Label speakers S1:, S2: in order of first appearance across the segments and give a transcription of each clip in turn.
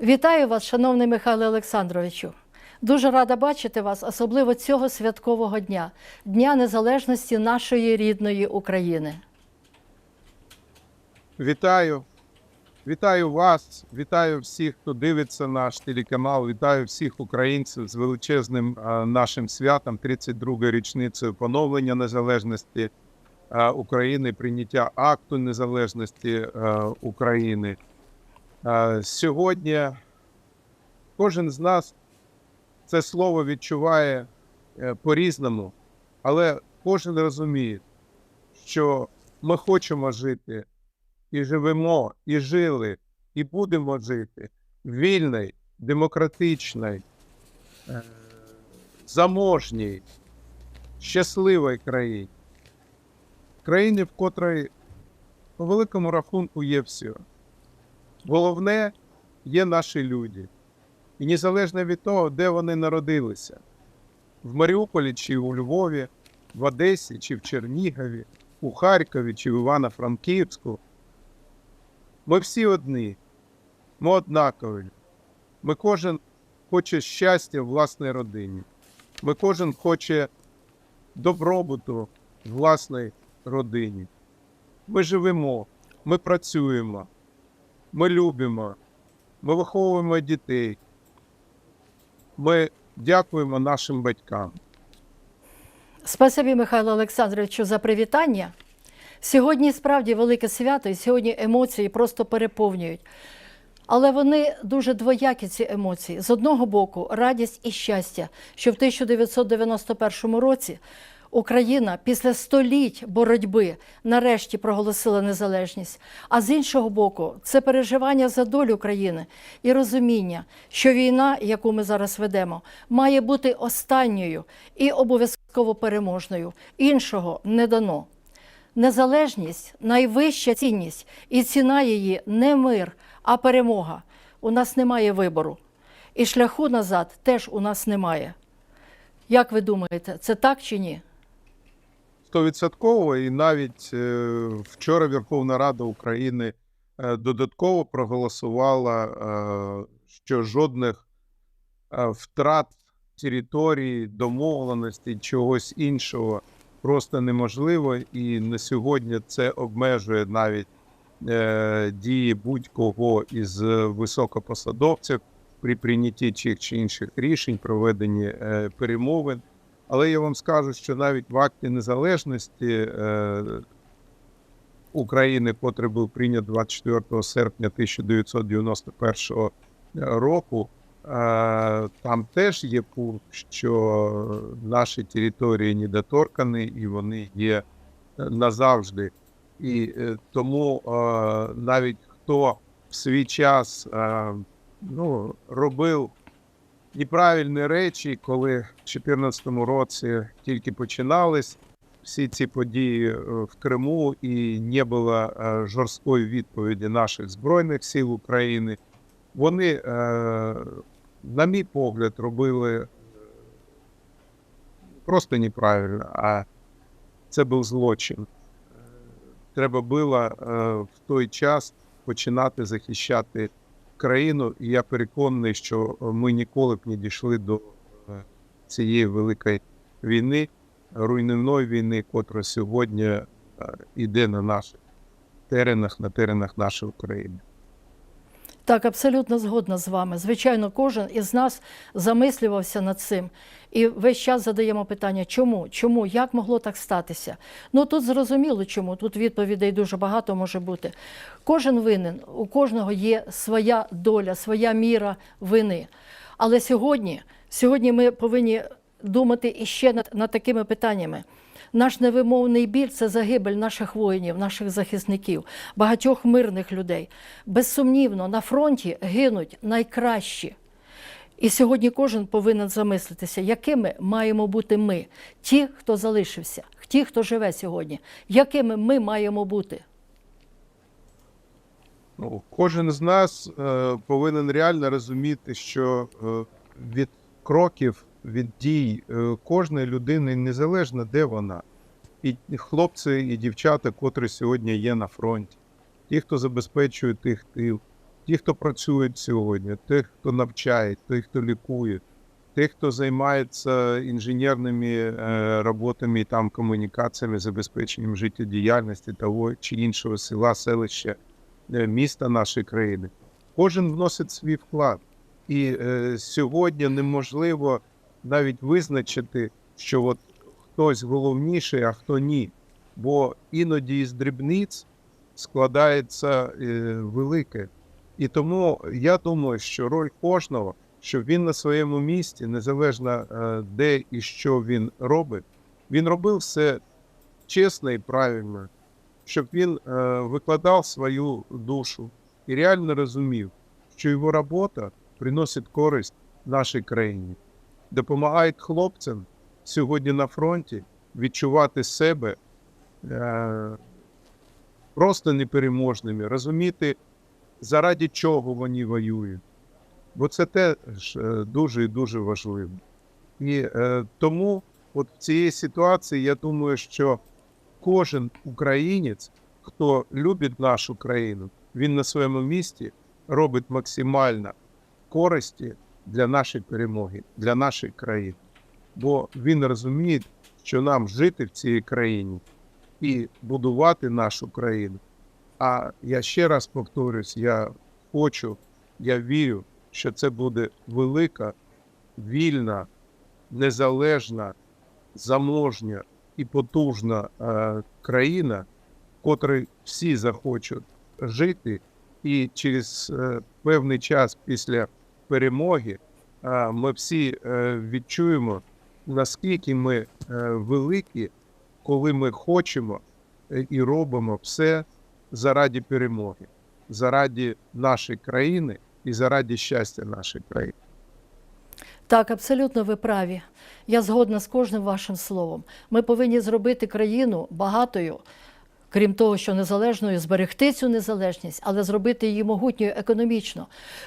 S1: Вітаю вас, шановний Михайло Олександровичу. Дуже рада бачити вас, особливо цього святкового дня, Дня Незалежності нашої рідної України.
S2: Вітаю. Вітаю вас, вітаю всіх, хто дивиться наш телеканал. Вітаю всіх українців з величезним нашим святом, 32-ї річницею поновлення незалежності України, прийняття акту незалежності України. Сьогодні кожен з нас це слово відчуває е, по-різному, але кожен розуміє, що ми хочемо жити і живемо, і жили, і будемо жити в вільній, демократичній, е, заможній, щасливій країні. Країні, в котрій по великому рахунку є все. Головне є наші люди. І незалежно від того, де вони народилися, в Маріуполі чи у Львові, в Одесі чи в Чернігові, у Харкові чи в Івано-Франківську, ми всі одні, ми однакові. Ми кожен хоче щастя в власній родині. Ми кожен хоче добробуту в власній родині. Ми живемо, ми працюємо, ми любимо, ми виховуємо дітей. Ми дякуємо нашим батькам.
S1: Спасибі, Михайло Олександровичу, за привітання. Сьогодні справді велике свято, і сьогодні емоції просто переповнюють. Але вони дуже двоякі, ці емоції. З одного боку, радість і щастя, що в 1991 році Україна після століть боротьби нарешті проголосила незалежність. А з іншого боку, це переживання за долю країни і розуміння, що війна, яку ми зараз ведемо, має бути останньою і обов'язково переможною. Іншого не дано. Незалежність найвища цінність, і ціна її не мир, а перемога. У нас немає вибору. І шляху назад теж у нас немає. Як ви думаєте, це так чи ні?
S2: Стовідсотково, і навіть е, вчора Верховна Рада України е, додатково проголосувала, е, що жодних втрат території, домовленостей, чогось іншого просто неможливо. І на сьогодні це обмежує навіть дії будь-кого із високопосадовців при прийнятті тих чи інших рішень, проведенні перемовин. Але я вам скажу, що навіть в акті незалежності е, України, котрий був прийнят 24 серпня 1991 року, е, там теж є пункт, що наші території недоторкані і вони є назавжди. І е, тому е, навіть хто в свій час е, ну, робив неправильні речі, коли в 2014 році тільки починались всі ці події е, в Криму, і не було е, жорсткої відповіді наших збройних сил України. Вони, е, на мій погляд, робили просто неправильно, а це був злочин. Треба було в той час починати захищати країну, і я переконаний, що ми ніколи б не дійшли до е, цієї великої війни, руйнівної війни, котра сьогодні йде іде на наших теренах, на теренах нашої України.
S1: Так, абсолютно згодна з вами. Звичайно, кожен із нас замислювався над цим. І весь час задаємо питання, чому? Чому? Як могло так статися? Ну тут зрозуміло, чому. Тут відповідей дуже багато може бути. Кожен винен, у кожного є своя доля, своя міра вини. Але сьогодні, сьогодні ми повинні думати іще над, над такими питаннями. Наш невимовний біль це загибель наших воїнів, наших захисників, багатьох мирних людей. Безсумнівно, на фронті гинуть найкращі. І сьогодні кожен повинен замислитися, якими маємо бути ми, ті, хто залишився, ті, хто живе сьогодні, якими ми маємо бути.
S2: Ну, кожен з нас е, повинен реально розуміти, що е, від кроків, від дій е, кожної людини незалежно де вона. І хлопці, і дівчата, котрі сьогодні є на фронті, ті, хто забезпечує тих тил, ті, хто працюють сьогодні, тих, хто навчає, тих, хто лікує, тих, хто займається інженерними е, роботами, там комунікаціями, забезпеченням життєдіяльності того чи іншого села, селища, е, міста нашої країни. Кожен вносить свій вклад. І е, сьогодні неможливо навіть визначити, що от хтось головніший, а хто ні. Бо іноді із дрібниць складається е, велике. І тому я думаю, що роль кожного, щоб він на своєму місці, незалежно е, де і що він робить, він робив все чесно і правильно, щоб він е, викладав свою душу і реально розумів, що його робота приносить користь нашій країні, допомагає хлопцям сьогодні на фронті відчувати себе е, просто непереможними, розуміти, заради чого вони воюють. Бо це теж е, дуже і дуже важливо. І е, тому от в цій ситуації я думаю, що кожен українець, хто любить нашу країну, він на своєму місці робить максимально користі для нашої перемоги, для нашої країни. Бо він розуміє, що нам жити в цій країні і будувати нашу країну. А я ще раз повторюсь: я хочу, я вірю, що це буде велика, вільна, незалежна, заможня і потужна е, країна, в котрій всі захочуть жити, і через е, певний час після перемоги ми всі е, відчуємо, наскільки ми е, великі, коли ми хочемо е, і робимо все заради перемоги, заради нашої країни і заради щастя нашої країни.
S1: Так, абсолютно ви праві. Я згодна з кожним вашим словом. Ми повинні зробити країну багатою, крім того, що незалежною, зберегти цю незалежність, але зробити її могутньою економічно.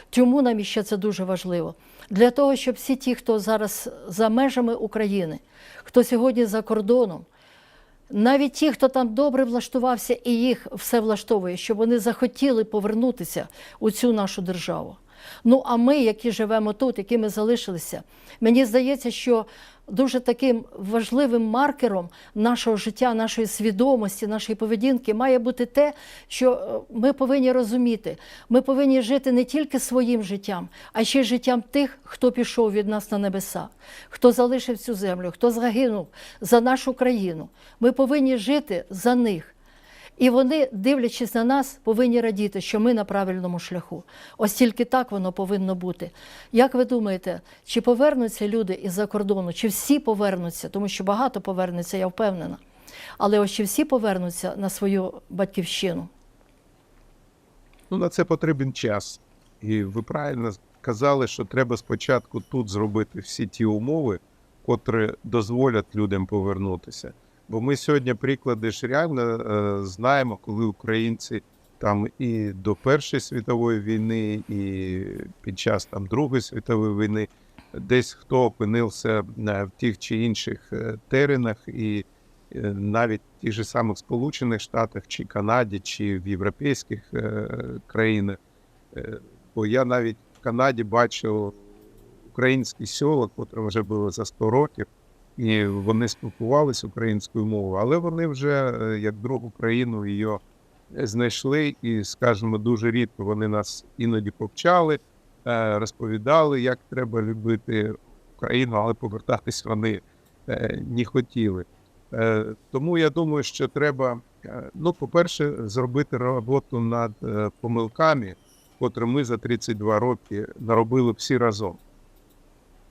S1: Чому нам іще це дуже важливо? Для того, щоб всі ті, хто зараз за межами України, хто сьогодні за кордоном, навіть ті, хто там добре влаштувався і їх все влаштовує, щоб вони захотіли повернутися у цю нашу державу. Ну а ми, які живемо тут, які ми залишилися, мені здається, що дуже таким важливим маркером нашого життя, нашої свідомості, нашої поведінки має бути те, що е, ми повинні розуміти, ми повинні жити не тільки своїм життям, а ще й життям тих, хто пішов від нас на небеса, хто залишив цю землю, хто загинув за нашу країну. Ми повинні жити за них. І вони, дивлячись на нас, повинні радіти, що ми на правильному шляху. Ось тільки так воно повинно бути. Як ви думаєте, чи повернуться люди із-за кордону, чи всі повернуться, тому що багато повернеться, я впевнена. Але ось чи всі повернуться на свою батьківщину?
S2: Ну, на це потрібен час. І ви правильно казали, що треба спочатку тут зробити всі ті умови, котрі дозволять людям повернутися. Бо ми сьогодні приклади ж реально знаємо, коли українці там і до Першої світової війни, і під час там Другої світової війни десь хто опинився е, в тих чи інших е, теренах, і е, навіть в тих же самих Сполучених Штатах, чи Канаді, чи в європейських країнах. Бо я навіть в Канаді бачив українські села, котрі вже були за 100 років, і вони спілкувалися українською мовою, але вони вже е, як другу країну її знайшли, і, скажімо, дуже рідко вони нас іноді повчали, е, розповідали, як треба любити Україну, але повертатись вони е, не хотіли. Е, Тому я думаю, що треба, е, ну, по-перше, зробити роботу над е, помилками, котрі ми за 32 роки наробили всі разом.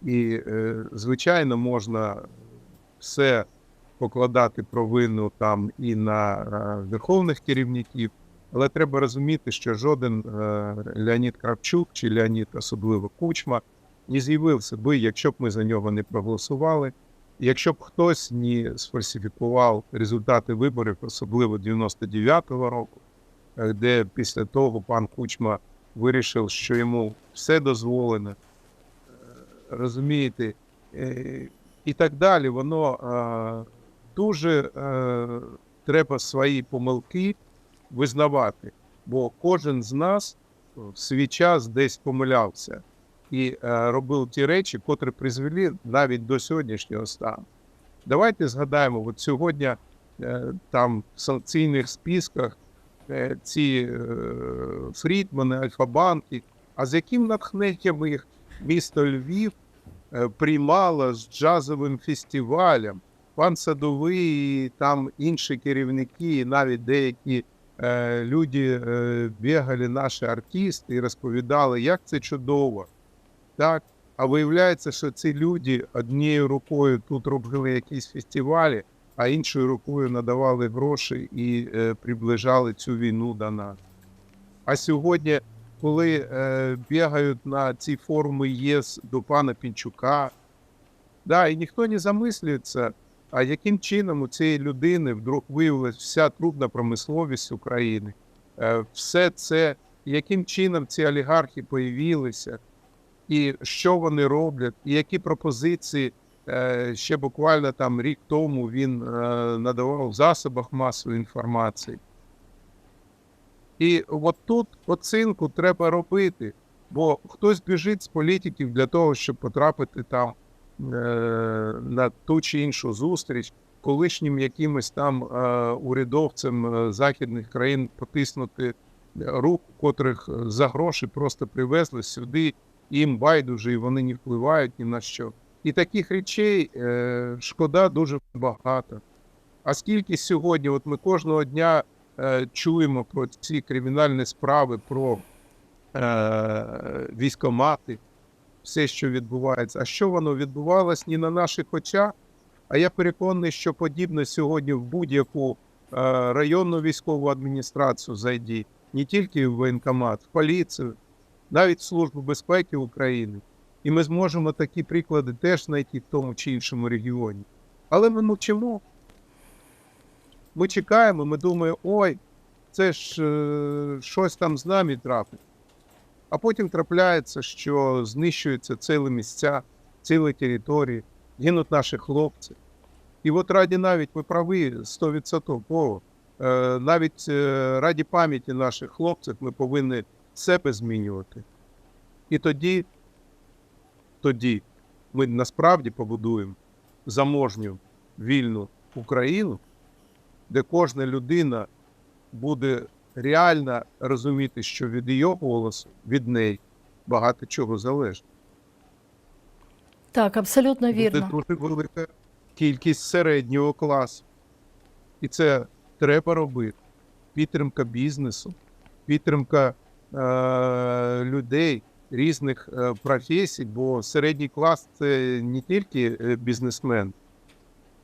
S2: І, е, звичайно, можна все покладати провину там і на е, верховних керівників, але треба розуміти, що жоден е, Леонід Кравчук чи Леонід, особливо Кучма, не з'явився би, якщо б ми за нього не проголосували, якщо б хтось не сфальсифікував результати виборів, особливо 99-го року, де після того пан Кучма вирішив, що йому все дозволено, розумієте, е, і так далі. Воно е, дуже е, треба свої помилки визнавати, бо кожен з нас в свій час десь помилявся і робив ті речі, котрі призвели навіть до сьогоднішнього стану. Давайте згадаємо, от сьогодні там в санкційних списках ці Фрідмани, Альфа-банки, а з яким натхненням їх місто Львів е, приймало з джазовим фестивалем. Пан Садовий, і там інші керівники, і навіть деякі е, люди е, бігали, наші артисти, і розповідали, як це чудово. Так? А виявляється, що ці люди однією рукою тут робили якісь фестивалі, а іншою рукою надавали гроші і е, приближали цю війну до нас. А сьогодні, коли е, бігають на ці форуми ЄС до пана Пінчука, да, і ніхто не замислюється, а яким чином у цієї людини вдруг виявилась вся трубна промисловість України, е, все це, яким чином ці олігархи появилися, і що вони роблять, і які пропозиції е, ще буквально там рік тому він е, надавав в засобах масової інформації. І от тут оцінку треба робити, бо хтось біжить з політиків для того, щоб потрапити там е, на ту чи іншу зустріч, колишнім якимось там е, урядовцям е, західних країн потиснути руку, котрих за гроші просто привезли сюди, їм байдуже, і вони не впливають ні на що. І таких речей е, шкода дуже багато. А скільки сьогодні, от ми кожного дня чуємо про ці кримінальні справи, про е, військомати, все, що відбувається. А що воно відбувалось не на наших очах? А я переконаний, що подібне сьогодні в будь-яку е, районну військову адміністрацію зайді, не тільки в воєнкомат, в поліцію, навіть в Службу безпеки України. І ми зможемо такі приклади теж знайти в тому чи іншому регіоні. Але ми мовчимо. Ми чекаємо, ми думаємо, ой, це ж е, щось там з нами трапить. А потім трапляється, що знищуються цілі місця, цілі території, гинуть наші хлопці. І от раді навіть ви праві 100%, е, навіть е, раді пам'яті наших хлопців ми повинні себе змінювати. І тоді, тоді ми насправді побудуємо заможню вільну Україну, де кожна людина буде реально розуміти, що від її голосу, від неї багато чого залежить.
S1: Так, абсолютно
S2: Буде
S1: вірно.
S2: дуже велика кількість середнього класу. І це треба робити. Підтримка бізнесу, підтримка е- людей різних е, професій, бо середній клас це не тільки е, бізнесмен,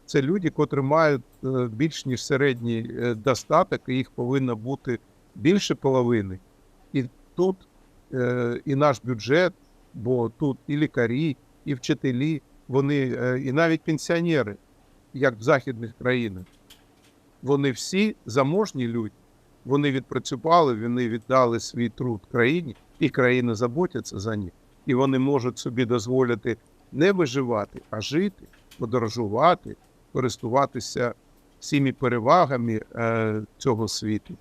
S2: це люди, котрі мають е, більш ніж середній е, достаток, і їх повинно бути більше половини. І тут е, і наш бюджет, бо тут і лікарі, і вчителі, вони, і навіть пенсіонери, як в західних країнах, вони всі заможні люди. Вони відпрацювали, вони віддали свій труд країні, і країна заботяться за них. І вони можуть собі дозволити не виживати, а жити, подорожувати, користуватися всіми перевагами е, цього світу.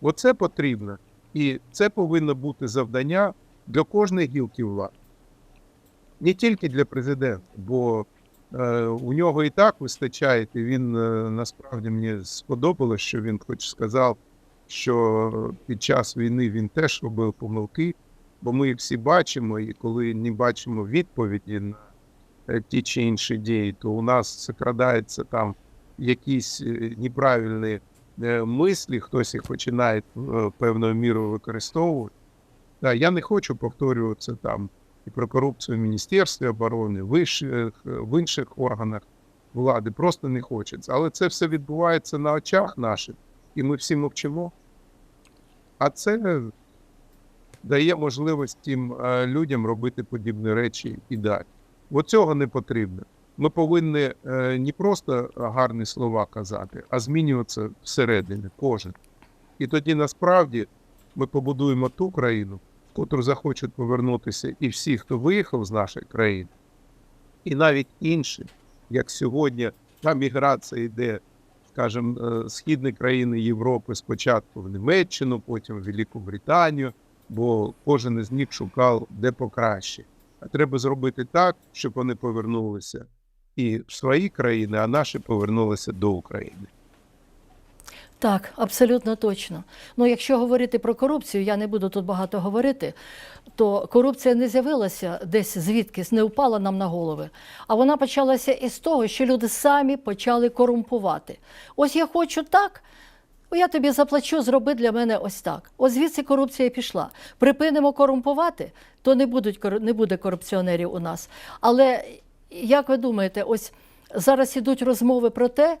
S2: Оце потрібно. І це повинно бути завдання для кожної гілки влади. Не тільки для президента, бо е, у нього і так вистачає, і він е, насправді мені сподобалось, що він хоч сказав, що під час війни він теж робив помилки, бо ми їх всі бачимо, і коли не бачимо відповіді на ті чи інші дії, то у нас закрадається там якісь е, неправильні е, мислі, хтось їх починає е, певною мірою використовувати. Да, я не хочу повторюватися там і про корупцію в Міністерстві оборони, вищих, в інших органах влади. Просто не хочеться. Але це все відбувається на очах наших, і ми всі мовчимо. А це дає можливість тим е, людям робити подібні речі і далі. От цього не потрібно. Ми повинні е, не просто гарні слова казати, а змінюватися всередині, кожен. І тоді насправді ми побудуємо ту країну, в котру захочуть повернутися і всі, хто виїхав з нашої країни, і навіть інші, як сьогодні та міграція йде, скажімо, е, східні країни Європи спочатку в Німеччину, потім в Велику Британію, бо кожен із них шукав де покраще. Треба зробити так, щоб вони повернулися і в свої країни, а наші повернулися до України.
S1: Так, абсолютно точно. Ну, якщо говорити про корупцію, я не буду тут багато говорити, то корупція не з'явилася десь звідкись, не впала нам на голови. А вона почалася із того, що люди самі почали корумпувати. Ось я хочу так. О, Я тобі заплачу, зроби для мене ось так. Ось звідси корупція пішла. Припинимо корумпувати, то не, будуть, не буде корупціонерів у нас. Але як ви думаєте, ось зараз ідуть розмови про те,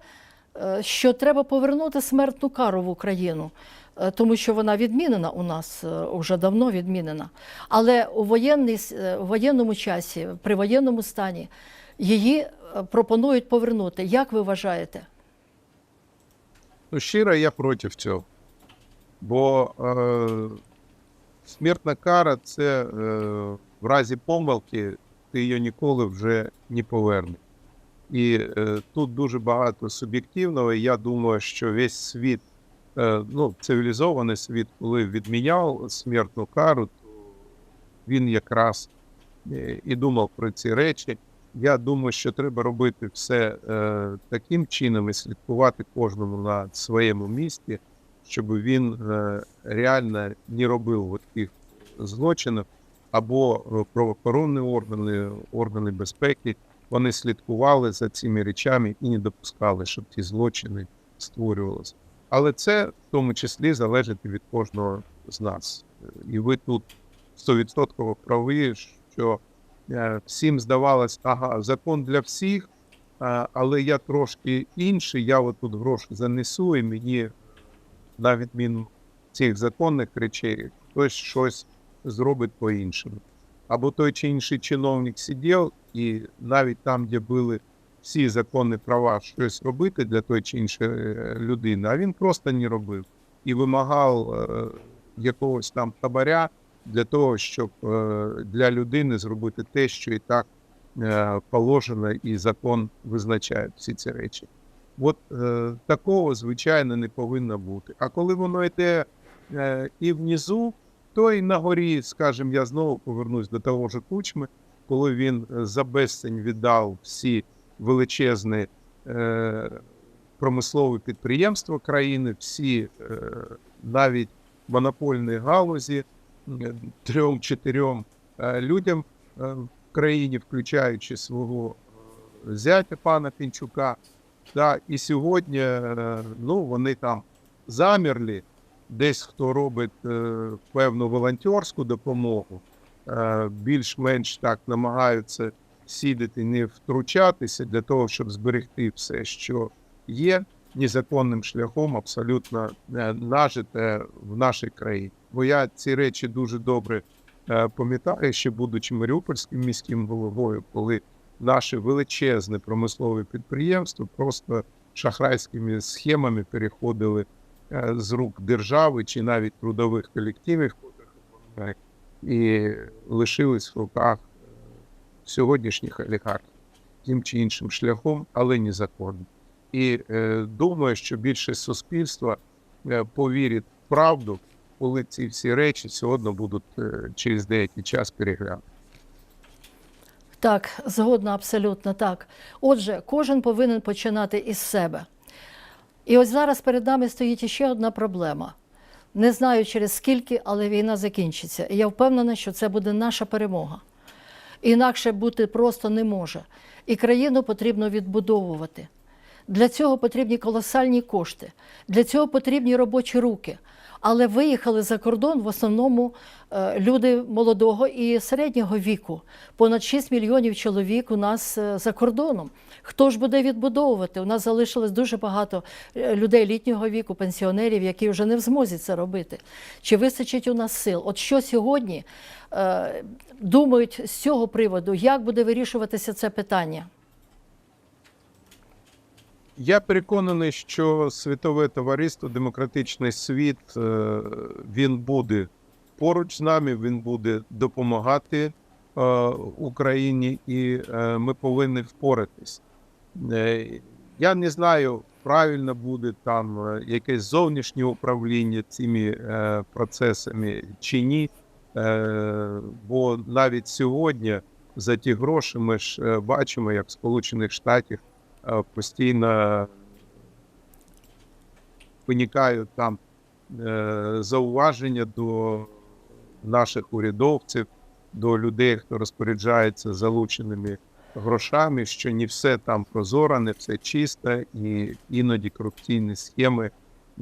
S1: е, що треба повернути смертну кару в Україну, е, тому що вона відмінена у нас е, вже давно відмінена. Але у, воєнний, е, у воєнному часі, при воєнному стані, її е, пропонують повернути. Як ви вважаєте?
S2: Ну, щиро я проти цього. Бо е, смертна кара це е, в разі помилки ти її ніколи вже не повернеш. І е, тут дуже багато суб'єктивного. Я думаю, що весь світ, е, ну, цивілізований світ, коли відміняв смертну кару, то він якраз е, і думав про ці речі. Я думаю, що треба робити все е, таким чином і слідкувати кожному на своєму місці, щоб він е, реально не робив тих злочинів, або е, правоохоронні органи, органи безпеки, вони слідкували за цими речами і не допускали, щоб ті злочини створювалися. Але це в тому числі залежить від кожного з нас. І ви тут 100% праві, що е, всім здавалось, ага, закон для всіх, але я трошки інший, я тут гроші занесу, і мені на відміну цих законних речей хтось щось зробить по-іншому. Або той чи інший чиновник сидів, і навіть там, де були всі законні права щось робити для той чи іншої е, людини, а він просто не робив і вимагав е, якогось там хабаря для того, щоб е, для людини зробити те, що і так е, положено, і закон визначає всі ці речі. От е, такого, звичайно, не повинно бути. А коли воно йде і внизу, то і на горі, скажімо, я знову повернусь до того ж Кучми, коли він за безцінь віддав всі величезні промислові підприємства країни, всі навіть монопольні галузі трьом-чотирьом е, людям е, в країні, включаючи свого е, зятя пана Пінчука. Да, і сьогодні ну, вони там замерли, десь хто робить певну волонтерську допомогу, більш-менш так намагаються сідати, не втручатися для того, щоб зберегти все, що є незаконним шляхом, абсолютно нажите в нашій країні. Бо я ці речі дуже добре е, пам'ятаю, ще будучи Маріупольським міським головою, коли наші величезні промислові підприємства просто шахрайськими схемами переходили е, з рук держави чи навіть трудових колективів і лишились в руках е, сьогоднішніх олігархів тим чи іншим шляхом, але незаконно. І е, думаю, що більше суспільства повірить в правду, коли ці всі речі сьогодні будуть е, через деякий час переглянути.
S1: Так, згодна абсолютно так. Отже, кожен повинен починати із себе. І ось зараз перед нами стоїть іще одна проблема. Не знаю через скільки, але війна закінчиться. І я впевнена, що це буде наша перемога. Інакше бути просто не може. І країну потрібно відбудовувати. Для цього потрібні колосальні кошти, для цього потрібні робочі руки. Але виїхали за кордон в основному е, люди молодого і середнього віку. Понад 6 мільйонів чоловік у нас е, за кордоном. Хто ж буде відбудовувати? У нас залишилось дуже багато е, людей літнього віку, пенсіонерів, які вже не в змозі це робити. Чи вистачить у нас сил? От що сьогодні думають з цього приводу, як буде вирішуватися це питання?
S2: Я переконаний, що світове товариство, демократичний світ, е, він буде поруч з нами, він буде допомагати е, Україні, і е, ми повинні впоратись. Я не знаю, правильно буде там якесь зовнішнє управління цими процесами чи ні. Бо навіть сьогодні за ті гроші ми ж бачимо, як в Сполучених Штатів е, постійно виникають там е, зауваження до наших урядовців, до людей, хто розпоряджається залученими грошами, що не все там прозоро, не все чисто, і іноді корупційні схеми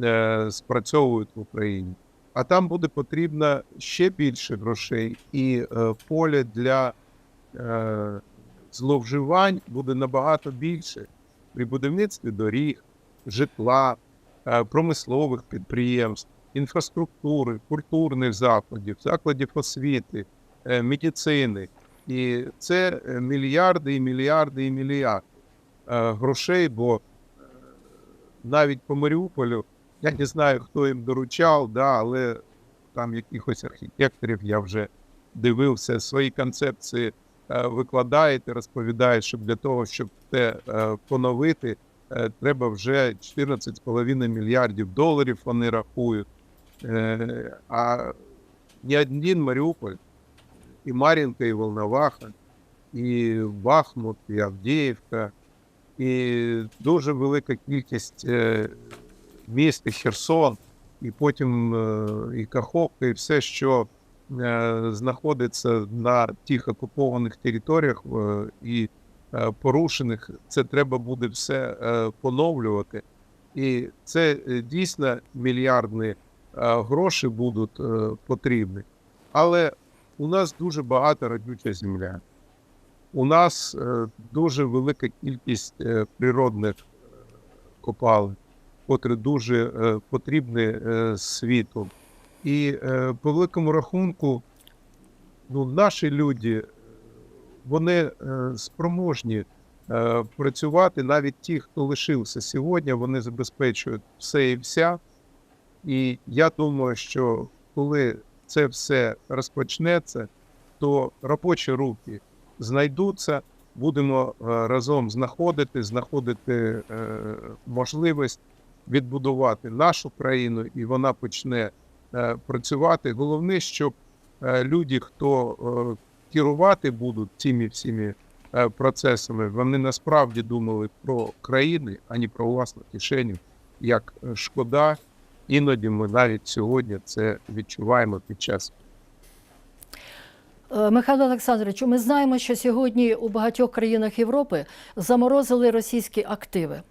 S2: е, спрацьовують в Україні. А там буде потрібно ще більше грошей, і е, поле для е, зловживань буде набагато більше при будівництві доріг, житла, е, промислових підприємств, інфраструктури, культурних закладів, закладів освіти, е, медицини. І це е, мільярди і мільярди і мільярди грошей, бо навіть по Маріуполю я не знаю, хто їм доручав, да, але там якихось архітекторів я вже дивився, свої концепції е, викладають і розповідають, що для того, щоб це е, поновити, е, треба вже 14,5 мільярдів доларів вони рахують. А ні один Маріуполь, і Мар'їнка, і Волноваха, і Бахмут, і Авдіївка, і дуже велика кількість міст, і Херсон, і потім і Каховка, і все, що знаходиться на тих окупованих територіях е, і е, порушених, це треба буде все е, поновлювати. І це е, дійсно мільярдні е, гроші будуть е, потрібні. Але у нас дуже багата родюча земля. У нас е, дуже велика кількість е, природних е, копалин, котрі дуже е, потрібні е, світу. І е, по великому рахунку, ну, наші люди, вони е, спроможні е, працювати, навіть ті, хто лишився сьогодні, вони забезпечують все і вся. І я думаю, що коли це все розпочнеться, то робочі руки знайдуться, будемо е, разом знаходити, знаходити е, можливість відбудувати нашу країну, і вона почне е, працювати. Головне, щоб е, люди, хто е, керувати будуть цими всіми е, процесами, вони насправді думали про країни, а не про власну кишеню, як е, шкода. Іноді ми навіть сьогодні це відчуваємо під час
S1: Е, Михайло Олександрович, ми знаємо, що сьогодні у багатьох країнах Європи заморозили російські активи.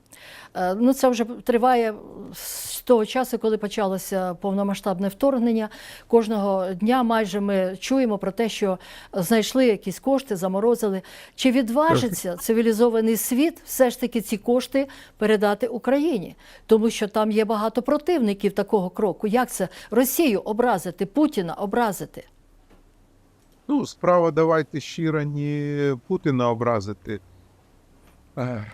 S1: Е, Ну, це вже триває з того часу, коли почалося повномасштабне вторгнення. Кожного дня майже ми чуємо про те, що знайшли якісь кошти, заморозили. Чи відважиться цивілізований світ все ж таки ці кошти передати Україні? Тому що там є багато противників такого кроку. Як це Росію образити, Путіна образити?
S2: Ну, справа давайте щиро не Путіна образити. Е,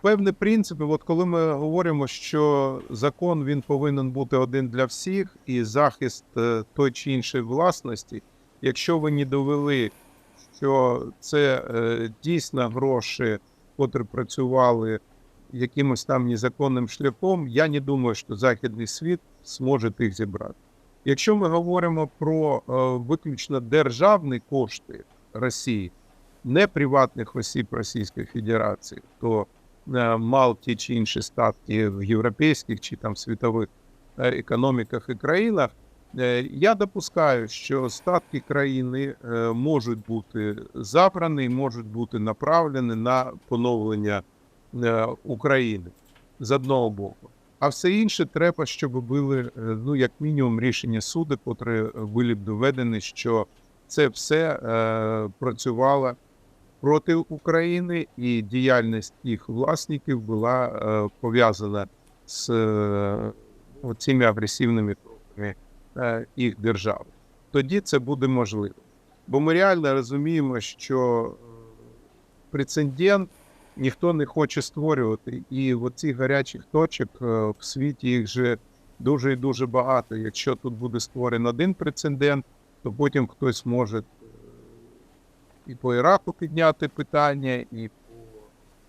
S2: Певні принципи, от коли ми говоримо, що закон він повинен бути один для всіх, і захист е, той чи іншої власності, якщо ви не довели, що це е, дійсно гроші, котрі працювали якимось там незаконним шляхом, я не думаю, що західний світ зможе їх зібрати. Якщо ми говоримо про е, виключно державні кошти Росії, не приватних осіб Російської Федерації, то е, мав ті чи інші статки в європейських чи там світових е, економіках і країнах, я допускаю, що статки країни можуть бути забрані, можуть бути направлені на поновлення України з одного боку. А все інше треба, щоб були е, ну як мінімум рішення суду, котрі були б доведені, що це все е, працювало проти України, і діяльність їх власників була е, пов'язана з е, цими агресивними кроками е, їх держави. Тоді це буде можливо. Бо ми реально розуміємо, що е, прецедент ніхто не хоче створювати. І оці гарячих точок е, в світі їх же дуже і дуже багато. Якщо тут буде створений один прецедент, то потім хтось може е, і по Іраку підняти питання, і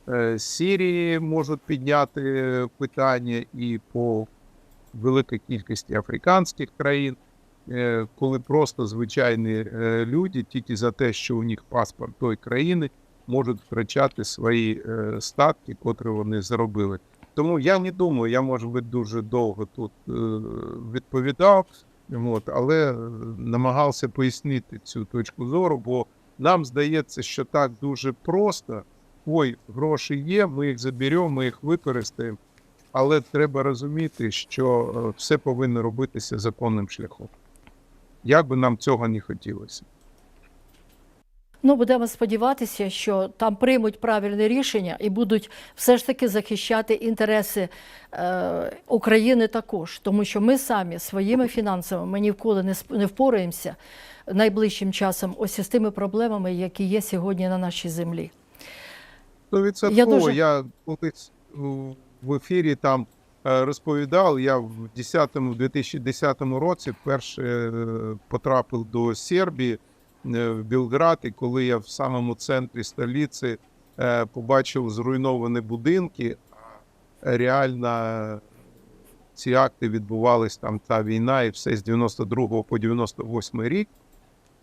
S2: по е, Сирії можуть підняти питання, і по великій кількості африканських країн. коли просто звичайні люди тільки за те, що у них паспорт тої країни, можуть втрачати свої е, статки, котрі вони заробили. Тому я не думаю, я може бути дуже довго тут е, відповідав, от, але намагався пояснити цю точку зору, бо нам здається, що так дуже просто. Ой, гроші є, ми їх заберемо, ми їх використаємо. Але треба розуміти, що е, все повинно робитися законним шляхом. Як би нам цього не хотілося.
S1: Ну, будемо сподіватися, що там приймуть правильне рішення і будуть все ж таки захищати інтереси е, України також, тому що ми самі своїми фінансами ми ніколи не, не впораємося найближчим часом ось із тими проблемами, які є сьогодні на нашій землі. Я дуже-
S2: Я колись в ефірі там е, розповідав, я в 10-му, в 2010 році вперше е, потрапив до Сербії в Білград, і коли я в самому центрі столиці е, побачив зруйновані будинки, реально ці акти відбувались там та війна, і все з 92 по 98 рік.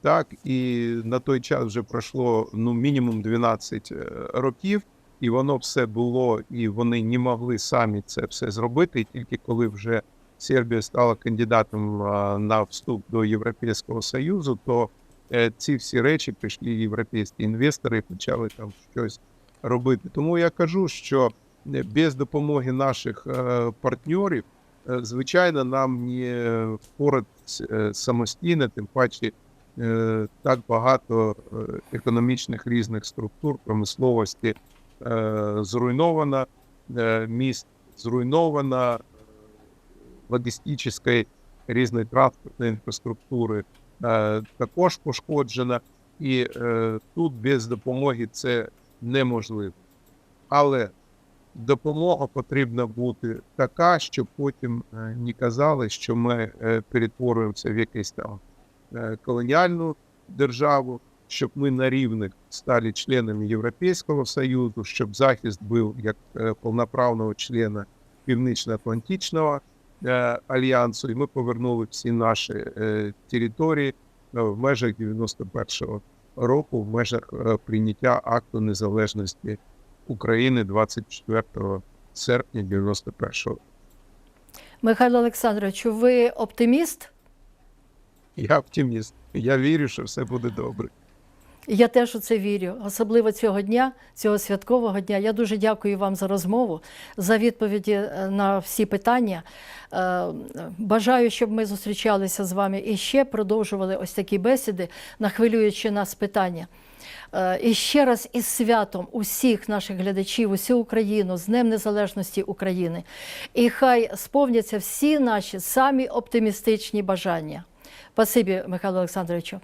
S2: Так, і на той час вже пройшло ну, мінімум 12 е, років, і воно все було, і вони не могли самі це все зробити. І тільки коли вже Сербія стала кандидатом на вступ до Європейського Союзу, то е, ці всі речі прийшли європейські інвестори і почали там щось робити. Тому я кажу, що е, без допомоги наших е, партнерів, е, звичайно, нам не впоратися е, самостійно, тим паче е, так багато е, економічних різних структур, промисловості е, зруйновано, е, міст зруйновано, логістичної різної транспортної інфраструктури е, також пошкоджена, і е, тут без допомоги це неможливо. Але допомога потрібна бути така, щоб потім е, не казали, що ми е, перетворюємося в якийсь там е, колоніальну державу, щоб ми на рівних стали членами Європейського Союзу, щоб захист був як е, повноправного члена Північно-Атлантичного е, альянсу, і ми повернули всі наші е, території е, в межах 91-го року, в межах е, прийняття акту незалежності України 24 серпня 91-го.
S1: Михайло Олександрович, ви оптиміст?
S2: Я оптиміст. Я вірю, що все буде добре.
S1: Я теж у це вірю, особливо цього дня, цього святкового дня. Я дуже дякую вам за розмову, за відповіді е, на всі питання. Е, Бажаю, щоб ми зустрічалися з вами і ще продовжували ось такі бесіди на хвилюючі нас питання. Е, І ще раз із святом усіх наших глядачів, усю Україну, з Днем Незалежності України. І хай сповняться всі наші самі оптимістичні бажання. Спасибі, Михайло Олександровичу.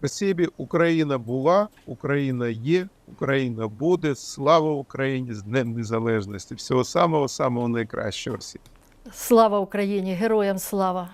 S2: Спасибі, Україна була, Україна є, Україна буде. Слава Україні з Днем Незалежності. Всього самого самого найкращого всім.
S1: Слава Україні! Героям слава!